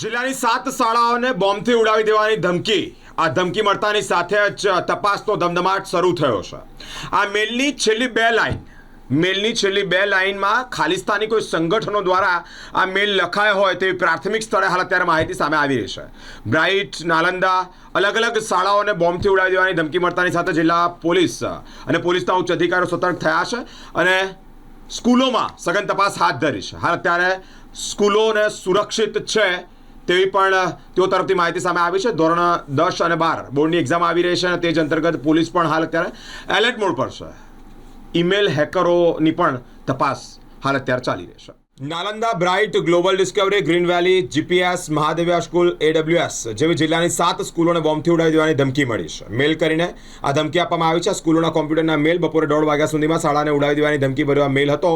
જિલ્લાની સાત શાળાઓને બોમ્બથી ઉડાવી દેવાની ધમકી. આ ધમકી મળતાની સાથે જ તપાસનો ધમધમાટ શરૂ થયો છે. આ મેલની છેલ્લી બે લાઈન, મેલની છેલ્લી બે લાઈનમાં ખાલિસ્તાની કોઈ સંગઠનો દ્વારા આ મેલ લખાયો હોય તેવી પ્રાથમિક સ્થળે હાલ અત્યારે માહિતી સામે આવી રહી છે. બ્રાઇટ, નાલંદા અલગ અલગ શાળાઓને બોમ્બથી ઉડાવી દેવાની ધમકી મળતાની સાથે જિલ્લા પોલીસ અને પોલીસના ઉચ્ચ અધિકારીઓ સતર્ક થયા છે અને સ્કૂલોમાં સઘન તપાસ હાથ ધરી છે. હાલ અત્યારે સ્કૂલોને સુરક્ષિત છે તેવી પણ તેઓ તરફથી માહિતી સામે આવી છે. ધોરણ દસ અને બાર બોર્ડની એક્ઝામ આવી રહી છે અને તે જ અંતર્ગત પોલીસ પણ હાલ અત્યારે એલર્ટ મોડ પર છે. ઈમેલ હેકરોની પણ તપાસ હાલ અત્યારે ચાલી રહી છે. Nalanda bright global discovery, green valley, GPS, Mahadevya school, AWS જેવી જિલ્લાની સાત સ્કૂલોને બોમ્બથી ઉડાવી દેવાની ધમકી મળી છે. મેલ કરીને આ ધમકી આપવામાં આવી છે. સ્કૂલોના કોમ્પ્યુટરના મેલ બપોરે દોઢ વાગ્યા સુધીમાં શાળાને ઉડાવી દેવાની ધમકી ભર્યો મેલ હતો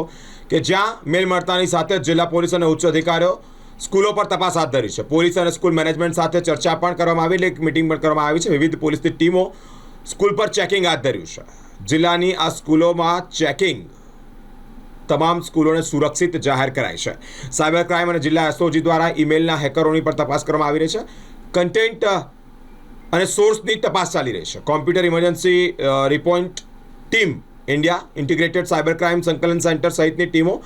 કે જ્યાં મેલ મળતાની સાથે જિલ્લા પોલીસ અને ઉચ્ચ અધિકારીઓ સ્કૂલો પર તપાસ હાથ ધરી છે. પોલીસ અને સ્કૂલ મેનેજમેન્ટ સાથે ચર્ચા પણ કરવામાં આવી એક મિટિંગ પણ કરવામાં આવી છે. વિવિધ પોલીસની ટીમો સ્કૂલ પર ચેકિંગ હાથ ધર્યું છે. જિલ્લાની આ સ્કૂલોમાં ચેકિંગ તમામ સ્કૂલોને સુરક્ષિત જાહેર કરાઈ છે. સાયબર ક્રાઇમ અને જિલ્લા એસઓજી દ્વારા ઈમેલના હેકરોની પણ તપાસ કરવામાં આવી રહી છે. કન્ટેન્ટ અને સોર્સની તપાસ ચાલી રહી છે. Computer emergency response team India integrated cyber crime સંકલન સેન્ટર સહિતની ટીમો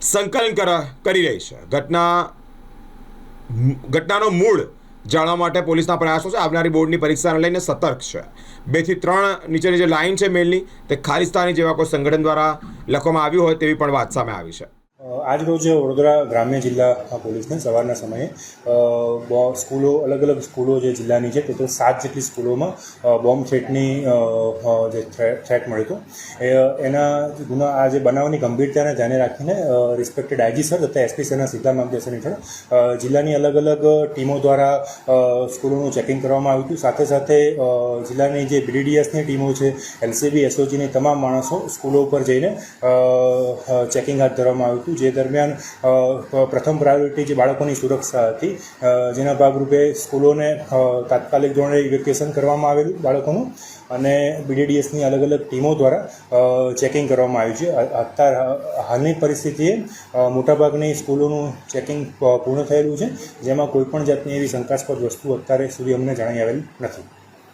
સંકલન કરી રહી છે. ઘટના ઘટનાનો મૂળ જાણવા માટે પોલીસના પ્રયાસો છે. આવનારી બોર્ડની પરીક્ષાને લઈને સતર્ક છે. બેથી ત્રણ નીચેની જે લાઇન છે મેલની, તે ખાલિસ્તાની જેવા કોઈ સંગઠન દ્વારા લખવામાં આવ્યું હોય તેવી પણ વાત સામે આવી છે. આજ રોજ વડોદરા ગ્રામ્ય જિલ્લા પોલીસને સવારના સમયે સ્કૂલો અલગ અલગ સ્કૂલો જે જિલ્લાની છે, ટોટલ સાત જેટલી સ્કૂલોમાં બોમ્બ થ્રેટની જે થ્રે- થ્રેટ મળ્યો હતો એના ગુના, આ જે બનાવની ગંભીરતાને ધ્યાને રાખીને રિસ્પેક્ટેડ આઈજી સર તથા એસપી સરના સીધા માર્ગદર્શન હેઠળ જિલ્લાની અલગ અલગ ટીમો દ્વારા સ્કૂલોનું ચેકિંગ કરવામાં આવ્યું હતું. સાથે સાથે જિલ્લાની જે બીડીડીએસની ટીમો છે એલસીબી એસઓજીની તમામ માણસો સ્કૂલો ઉપર જઈને ચેકિંગ હાથ ધરવામાં આવ્યું હતું. જે દરમિયાન પ્રથમ પ્રાયોરિટી જે બાળકોની સુરક્ષા હતી જેના ભાગરૂપે સ્કૂલોને તાત્કાલિક ધોરણે ઇવેક્યુએશન કરવામાં આવેલું બાળકોનું અને બીડીડીએસની અલગ અલગ ટીમો દ્વારા ચેકિંગ કરવામાં આવ્યું છે. અત્યારે હાલની પરિસ્થિતિએ મોટાભાગની સ્કૂલોનું ચેકિંગ પૂર્ણ થયેલું છે, જેમાં કોઈપણ જાતની એવી શંકાસ્પદ વસ્તુ અત્યારે સુધી અમને જણાઈ આવેલ નથી.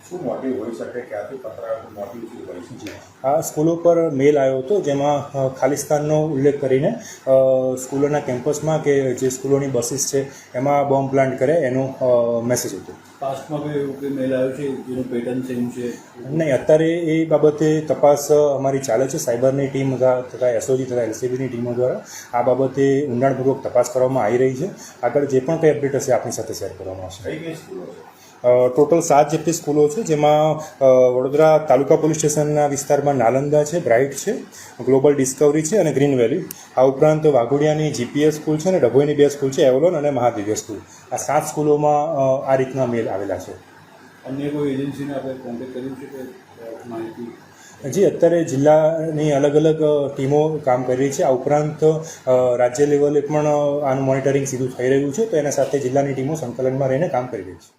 શું મોટિવ હોઈ શકે? ક્યાંથી પકડાયો મોટિવ શું હોય છે? આ સ્કૂલો પર મેલ આવ્યો હતો જેમાં ખાલિસ્તાનનો ઉલ્લેખ કરીને સ્કૂલોના કેમ્પસમાં કે જે સ્કૂલોની બસીસ છે એમાં બોમ્બ પ્લાન્ટ કરે એનો મેસેજ હતો. પાસ્ટમાં કોઈ એવું કોઈ મેલ આવ્યું છે? જેનું પેટર્ન સેમ છે? નહીં અત્યારે એ બાબતે તપાસ અમારી ચાલે છે. સાયબરની ટીમ તથા તથા એસઓજી તથા એલસીબીની ટીમો દ્વારા આ બાબતે ઊંડાણપૂર્વક તપાસ કરવામાં આવી રહી છે. આગળ જે પણ કંઈ અપડેટ હશે આપણી સાથે શેર કરવામાં આવશે. ટોટલ સાત જેટલી સ્કૂલો છે જેમાં વડોદરા તાલુકા પોલીસ સ્ટેશનના વિસ્તારમાં નાલંદા છે બ્રાઇટ છે ગ્લોબલ ડિસ્કવરી છે અને ગ્રીન વેલી. આ ઉપરાંત વાઘોડિયાની જીપીએસ સ્કૂલ છે અને ડભોઈની બે સ્કૂલ છે એવલોન અને મહાદિવ્ય સ્કૂલ. આ સાત સ્કૂલોમાં આ રીતના મેલ આવેલા છે. અન્ય કોઈ એજન્સીને આપણે કોન્ટેક્ટ કર્યું છે કે માહિતી? જી અત્યારે જિલ્લાની અલગ અલગ ટીમો કામ કરી રહી છે. આ ઉપરાંત રાજ્ય લેવલે પણ આનું મોનિટરિંગ સીધું થઈ રહ્યું છે તો એના સાથે જિલ્લાની ટીમો સંકલનમાં રહીને કામ કરી રહી છે.